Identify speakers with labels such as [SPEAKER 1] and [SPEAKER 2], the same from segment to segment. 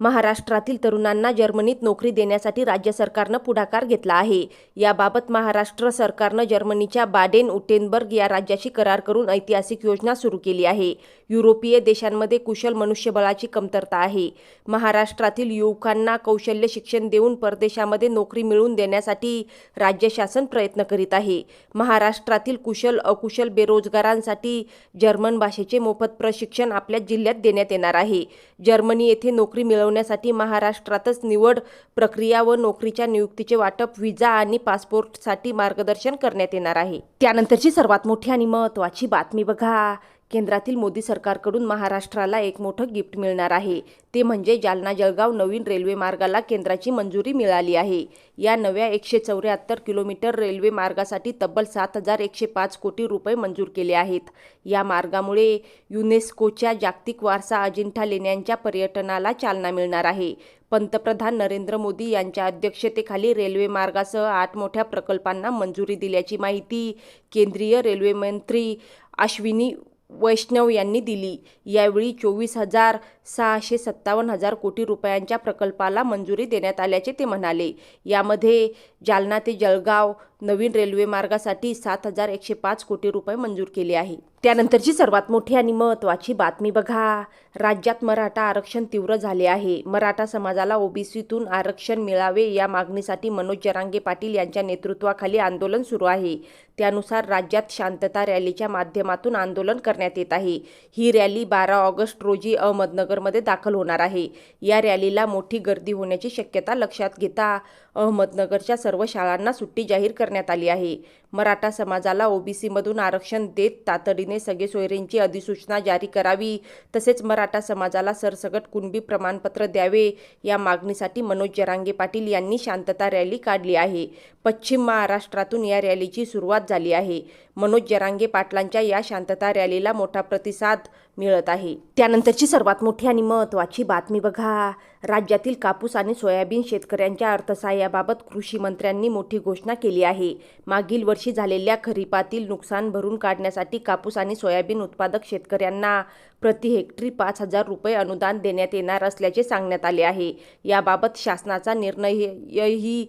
[SPEAKER 1] महाराष्ट्रातील तरुणांना जर्मनीत नोकरी देण्यासाठी राज्य सरकारनं पुढाकार घेतला आहे. याबाबत महाराष्ट्र सरकारनं जर्मनीच्या बाडेन उटेनबर्ग या राज्याशी करार करून ऐतिहासिक योजना सुरू केली आहे. युरोपीय देशांमध्ये कुशल मनुष्यबळाची कमतरता आहे. महाराष्ट्रातील युवकांना कौशल्य शिक्षण देऊन परदेशामध्ये नोकरी मिळवून देण्यासाठी राज्य शासन प्रयत्न करीत आहे. महाराष्ट्रातील कुशल अकुशल बेरोजगारांसाठी जर्मन भाषेचे मोफत प्रशिक्षण आपल्या जिल्ह्यात देण्यात येणार आहे. जर्मनी येथे नोकरी मिळवण्यासाठी महाराष्ट्रातच निवड प्रक्रिया व नोकरीच्या नियुक्तीचे वाटप व्हिजा आणि पासपोर्टसाठी मार्गदर्शन करण्यात येणार आहे. त्यानंतरची सर्वात मोठी आणि महत्त्वाची बातमी बघा. केंद्रातील मोदी सरकारकडून महाराष्ट्राला एक मोठं गिफ्ट मिळणार आहे. ते म्हणजे जालना जळगाव नवीन रेल्वे मार्गाला केंद्राची मंजुरी मिळाली आहे. या नव्या एकशे चौऱ्याहत्तर किलोमीटर रेल्वे मार्गासाठी तब्बल सात हजार एकशे पाच कोटी रुपये मंजूर केले आहेत. या मार्गामुळे युनेस्कोच्या जागतिक वारसा अजिंठा लेण्यांच्या पर्यटनाला चालना मिळणार आहे. पंतप्रधान नरेंद्र मोदी यांच्या अध्यक्षतेखाली रेल्वे मार्गासह आठ मोठ्या प्रकल्पांना मंजुरी दिल्याची माहिती केंद्रीय रेल्वे मंत्री अश्विनी वैष्णव यांनी दिली. यावेळी चोवीस हजार सहाशे सत्तावन्न हजार कोटी रुपयांच्या प्रकल्पाला मंजुरी देण्यात आल्याचे ते म्हणाले. यामध्ये जालना ते जळगाव नवीन रेल्वे मार्गासाठी सात हजार एकशे पाच कोटी रुपये मंजूर केले आहे. त्यानंतरची सर्वात मोठी आणि महत्त्वाची बातमी बघा. राज्यात मराठा आरक्षण तीव्र झाले आहे. मराठा समाजाला ओबीसीतून आरक्षण मिळावे या मागणीसाठी मनोज जरांगे पाटील यांच्या नेतृत्वाखाली आंदोलन सुरू आहे. त्यानुसार राज्यात शांतता रॅलीच्या माध्यमातून आंदोलन करण्यात येत आहे. ही रॅली बारा ऑगस्ट रोजी अहमदनगरमध्ये दाखल होणार आहे. या रॅलीला मोठी गर्दी होण्याची शक्यता लक्षात घेता अहमदनगरच्या सर्व शाळांना सुट्टी जाहीर करण्यात आली आहे. मराठा समाजाला ओबीसीमधून आरक्षण देत तातडीने सगळे सोयरींची अधिसूचना जारी करावी. तसेच मराठा समाजाला सरसकट कुणबी प्रमाणपत्र द्यावे या मागणीसाठी मनोज जरांगे पाटील यांनी शांतता रॅली काढली आहे. पश्चिम महाराष्ट्रातून या रॅलीची सुरुवात झाली आहे. मनोज जरांगे पाटलांच्या या शांतता रॅलीला मोठा प्रतिसाद मिळत आहे. त्यानंतरची सर्वात मोठी आणि महत्त्वाची बातमी बघा. राज्यातील कापूस आणि सोयाबीन शेतकऱ्यांच्या अर्थसहाय्याबाबत कृषी मंत्र्यांनी मोठी घोषणा केली आहे. मागील वर्षी झालेल्या खरीपातील नुकसान भरून काढण्यासाठी कापूस आणि सोयाबीन उत्पादक शेतकऱ्यांना प्रति हेक्टरी पाच हजार रुपये अनुदान देण्यात येणार असल्याचे सांगण्यात आले आहे. याबाबत शासनाचा निर्णयही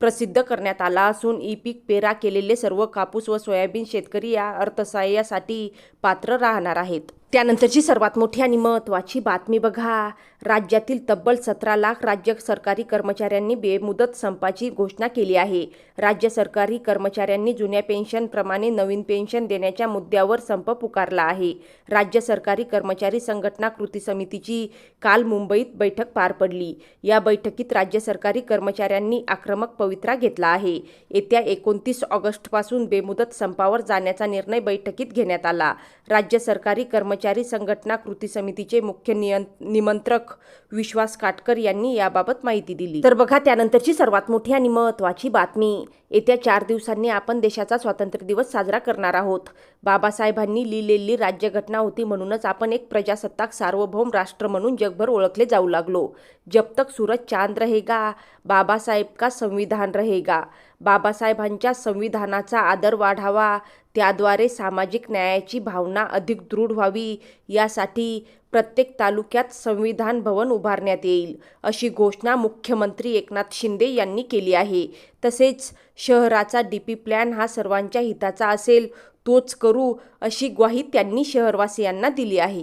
[SPEAKER 1] प्रसिद्ध करण्यात आला असून ई पीक पेरा केलेले सर्व कापूस व सोयाबीन शेतकरी या अर्थसहाय्यासाठी पात्र राहणार आहेत. त्यानंतरची सर्वात मोठी आणि महत्त्वाची बातमी बघा. राज्यातील तब्बल सतरा लाख राज्य सरकारी कर्मचाऱ्यांनी बेमुदत संपाची घोषणा केली आहे. राज्य सरकारी कर्मचाऱ्यांनी जुन्या पेन्शनप्रमाणे नवीन पेन्शन देण्याच्या मुद्द्यावर संप पुकारला आहे. राज्य सरकारी कर्मचारी संघटना कृती समितीची काल मुंबईत बैठक पार पडली. या बैठकीत राज्य सरकारी कर्मचाऱ्यांनी आक्रमक पवित्रा घेतला आहे. येत्या एकोणतीस ऑगस्टपासून बेमुदत संपावर जाण्याचा निर्णय बैठकीत घेण्यात आला. राज्य सरकारी कर्मचारी संघटना कृती समितीचे मुख्य निमंत्रक विश्वास काटकर यांनी याबाबत माहिती दिली. तर बघा त्यानंतरची सर्वात मोठी आणि महत्त्वाची बातमी. येत्या चार दिवसांनी आपण देशाचा स्वातंत्र्य दिवस साजरा करणार आहोत. बाबासाहेबांनी लिहिलेली राज्यघटना होती म्हणूनच आपण एक प्रजासत्ताक सार्वभौम राष्ट्र म्हणून जगभर ओळखले जाऊ लागलो. जब तक सूरज चांद रहेगा बाबासाहेब का संविधान रहेगा। बाबासाहेबांच्या संविधानाचा आदर वाढावा त्याद्वारे सामाजिक न्यायाची भावना अधिक दृढ व्हावी यासाठी प्रत्येक तालुक्यात संविधान भवन उभारण्यात येईल अशी घोषणा मुख्यमंत्री एकनाथ शिंदे यांनी केली आहे. तसेच शहराचा डी पी प्लॅन हा सर्वांच्या हिताचा असेल तोच करू अशी ग्वाही त्यांनी शहरवासियांना दिली आहे.